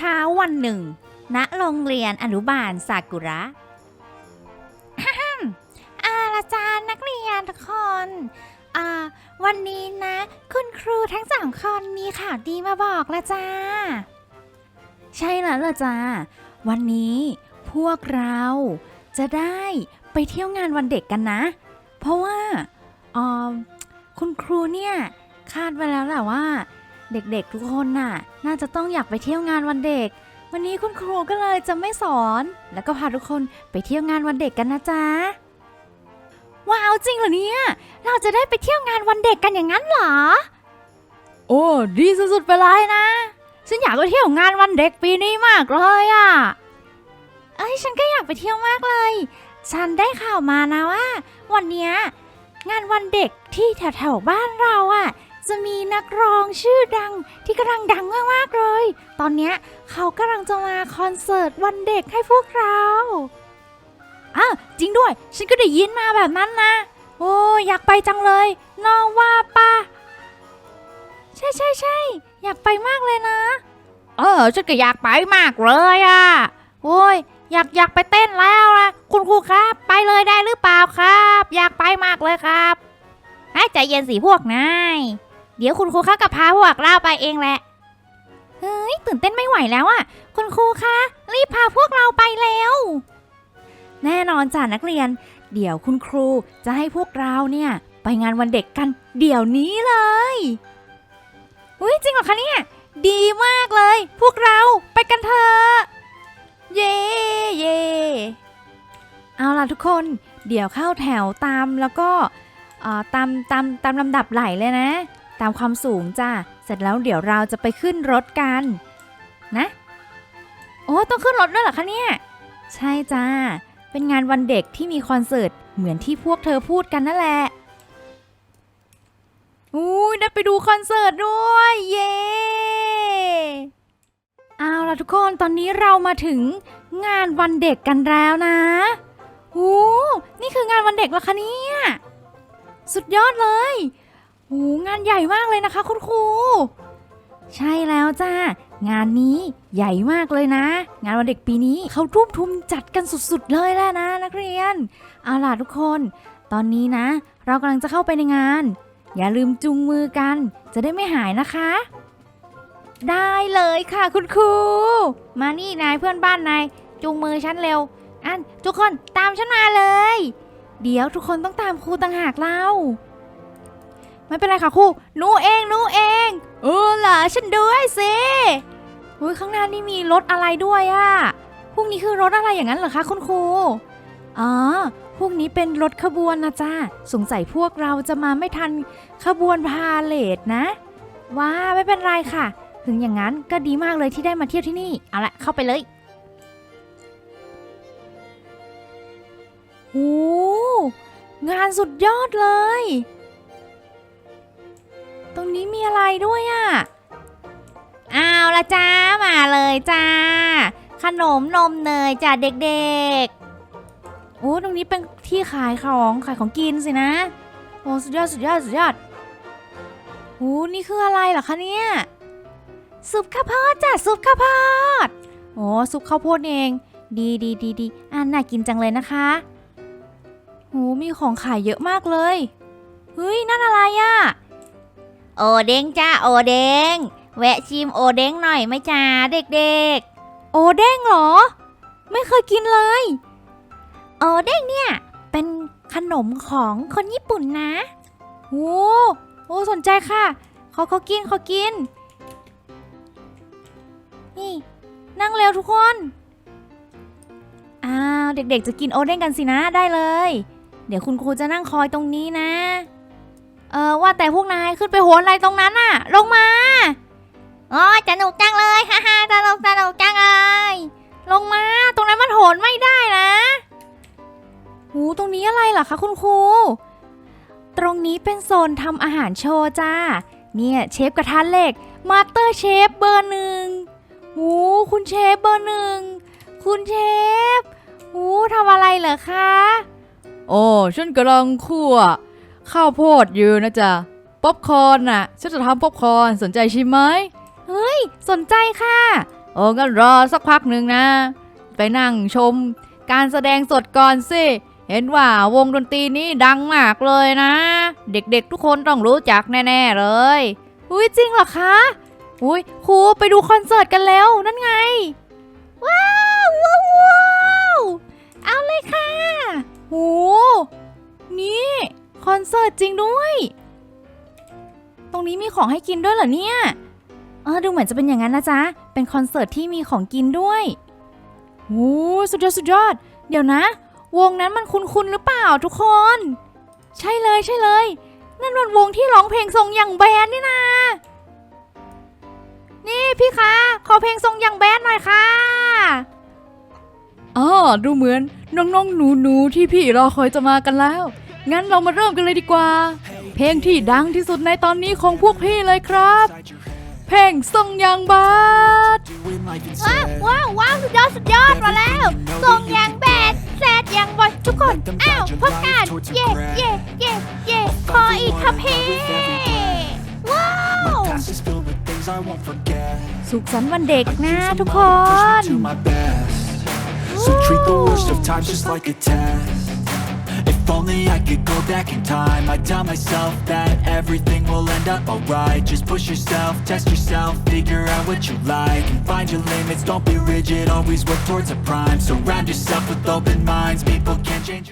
ช้าวันหนึ่ง ณ โรงเรียนอนุบาลซากุระอะฮั่มอาละจารย์นักเรียนทุกคนอ่าวันนี้นะ คุณครูทั้งสองคนมีข่าวดีมาบอกละจ้า ใช่แล้วละจ้า วันนี้พวกเราจะได้ไปเที่ยวงานวันเด็กกันนะ เพราะว่าอ่อคุณครูเนี่ยคาดไว้แล้วแหละว่า เด็กๆทุกคนน่ะ น่าจะต้องอยากไปเที่ยวงานวันเด็ก วันนี้คุณครูก็เลยจะไม่สอน แล้วก็พาทุกคนไปเที่ยวงานวันเด็กกันนะจ๊ะว้าวจริงเหรอเนี่ย เราจะได้ไปเที่ยวงานวันเด็กกันอย่างนั้นเหรอ โอ้ดีสุดๆไปเลยนะ ฉันอยากไปเที่ยวงานวันเด็กปีนี้มากเลยอะ่ะ เอ้ยฉันก็อยากไปเที่ยวมากเลย ฉันได้ข่าวมานะว่า วันเนี้ยงานวันเด็กที่แถวๆบ้านเราอะ่ะ จะมีนักร้องชื่อดังที่กำลังดังมากๆเลย ตอนนี้เขากำลังจะมาคอนเสิร์ตวันเด็กให้พวกเราอ้าวจริงด้วย ฉันก็ได้ยินมาแบบนั้นนะ โอ้ยอยากไปจังเลย น้องว่าปะใช่ใช่ใช่อยากไปมากเลยนะ เออฉันก็อยากไปมากเลยอะโอ้ยอยากอยากไปเต้นแล้วนะคุณครูครับ ไปเลยได้หรือเปล่าครับ อยากไปมากเลยครับให้ใจเย็นสิพวกนาย เดี๋ยวคุณครูคะกับพาพวกเราไปเองแหละ เฮ้ย ตื่นเต้นไม่ไหวแล้วอะคุณครูคะ รีบพาพวกเราไปเร็วแน่นอนจ้ะนักเรียน เดี๋ยวคุณครูจะให้พวกเราเนี่ย ไปงานวันเด็กกัน เดี๋ยวนี้เลยอุ้ยจริงเหรอคะเนี่ย ดีมากเลย พวกเราไปกันเถอะเย่เย่เอาล่ะทุกคนเดี๋ยวเข้าแถวตามแล้วก็ตามตามตามลำดับไหลเลยนะ ตามความสูงจ้ะเสร็จแล้วเดี๋ยวเราจะไปขึ้นรถกันนะ โอ้ต้องขึ้นรถด้วยเหรอคะเนี่ย ใช่จ้า เป็นงานวันเด็กที่มีคอนเสิร์ตเหมือนที่พวกเธอพูดกันนั่นแหละอู้ยได้ไปดูคอนเสิร์ตด้วย เย้เอาล่ะทุกคนตอนนี้เรามาถึงงานวันเด็กกันแล้วนะหูนี่คืองานวันเด็กเหรอคะเนี่ย สุดยอดเลย หูงานใหญ่มากเลยนะคะคุณครู ใช่แล้วจ้างานนี้ใหญ่มากเลยนะ งานวันเด็กปีนี้เขาทุ่มทุนจัดกันสุดๆเลยแหละนะ นักเรียน เอาล่ะทุกคน ตอนนี้นะ เรากำลังจะเข้าไปในงาน อย่าลืมจุงมือกัน จะได้ไม่หายนะคะ ได้เลยค่ะคุณครู มานี่นายเพื่อนบ้านนายจุงมือฉันเร็ว อันทุกคนตามฉันมาเลย เดี๋ยวทุกคนต้องตามครูต่างหากเล่า ไม่เป็นไรค่ะครูหนูเองหนูเอง เออเหรอฉันด้วยสิเฮ้ยข้างหน้านี่มีรถอะไรด้วยอะพวกนี้คือรถอะไรอย่างนั้นเหรอคะคุณครู อ๋อ พวกนี้เป็นรถขบวนนะจ้าสงสัยพวกเราจะมาไม่ทันขบวนพาเลทนะ ว้าไม่เป็นไรค่ะ ถึงอย่างนั้นก็ดีมากเลยที่ได้มาเที่ยวที่นี่ เอาละเข้าไปเลยโอ้งานสุดยอดเลย มีอะไรด้วยอะ่ะเอาละจ้ามาเลยจ้า ขนมนมเนยจ้าเด็กๆโอ้ตรงนี้เป็นที่ขายของขายของกินสินะโอ้สุดยอดสุดยอดสุดยอดโอ้นี่คืออะไรเหรอคะเนี่ยซุปข้าวโพดจ้ะซุปข้าวโพดโอ้ซุปข้าวโพดเอง ดีดีดีดีอ่าน่ากินจังเลยนะคะโอ้มีของขายเยอะมากเลยเฮ้ยนั่นอะไรอะ โอเด้งจ้าโอเด้งแวะชิมโอเด้งหน่อยไหมจ้าเด็กๆ โอเด้งเหรอ ไม่เคยกินเลย โอเด้งเนี่ย เป็นขนมของคนญี่ปุ่นนะโอ้โอ้สนใจค่ะเขาเขากินเขากิน นี่ นั่งเร็วทุกคน อ้าว เด็กๆจะกินโอเด้งกันสินะได้เลย เดี๋ยวคุณครูจะนั่งคอยตรงนี้นะ เออว่าแต่พวกนายขึ้นไปโหนอะไรตรงนั้นน่ะ ลงมาอ๋อสนุกจังเลยฮ่าฮ่าสนุกสนุกจังเลยลงมาตรงนั้นมันโหนไม่ได้นะหูตรงนี้อะไรเหรอคะคุณครูตรงนี้เป็นโซนทำอาหารโชว์จ้า เนี่ยเชฟกระทะเหล็กมาสเตอร์เชฟเบอร์หนึ่งหูคุณเชฟเบอร์หนึ่งคุณเชฟหูทำอะไรเหรอคะ โอ้ฉันกำลังคั่ว ข้าวโพดอยู่นะจ๊ะ ป๊อปคอร์นน่ะ ฉันจะทำป๊อปคอร์นสนใจชิมไหมสนใจค่ะ โอ้งั้นรอสักพักหนึ่งนะ ไปนั่งชมการแสดงสดก่อนสิ เห็นว่าวงดนตรีนี้ดังมากเลยนะ เด็กๆทุกคนต้องรู้จักแน่ๆเลย อุ้ยจริงเหรอคะ อุ้ยครูไปดูคอนเสิร์ตกันแล้วนั่นไง ว้าวว้าวว้าวเอาเลยค่ะโหนี่ คอนเสิร์ตจริงด้วย ตรงนี้มีของให้กินด้วยเหรอเนี่ย เออดูเหมือนจะเป็นอย่างนั้นนะจ๊ะ เป็นคอนเสิร์ตที่มีของกินด้วยโอ้สุดยอดสุดยอด เดี๋ยวนะ วงนั้นมันคุ้นๆหรือเปล่าทุกคน ใช่เลยใช่เลย นั่นมันวงที่ร้องเพลงทรงอย่างแบนนี่นะนี่พี่คะ ขอเพลงทรงอย่างแบนหน่อยค่ะอ๋อดูเหมือนน้องๆหนูๆที่พี่รอคอยจะมากันแล้ว งั้นเรามาเริ่มกันเลยดีกว่า เพลงที่ดังที่สุดในตอนนี้ของพวกพี่เลยครับ เพลงทรงอย่างบาดว้าวว้าวว้าวสุดยอดสุดยอดมาแล้วทรงอย่างแบดแซดอย่างบอยทุกคน อ้าวพบกันเย่เย่เย่เย่ขออีกค่ะพี่ว้าวสุขสันต์วันเด็กนะทุกคน So treat the worst of times just like a test If only I could go back in time. I'd tell myself that everything will end up alright. Just push yourself, test yourself, figure out what you like And find your limits, don't be rigid, always work towards a prime. Surround yourself with open minds, people can change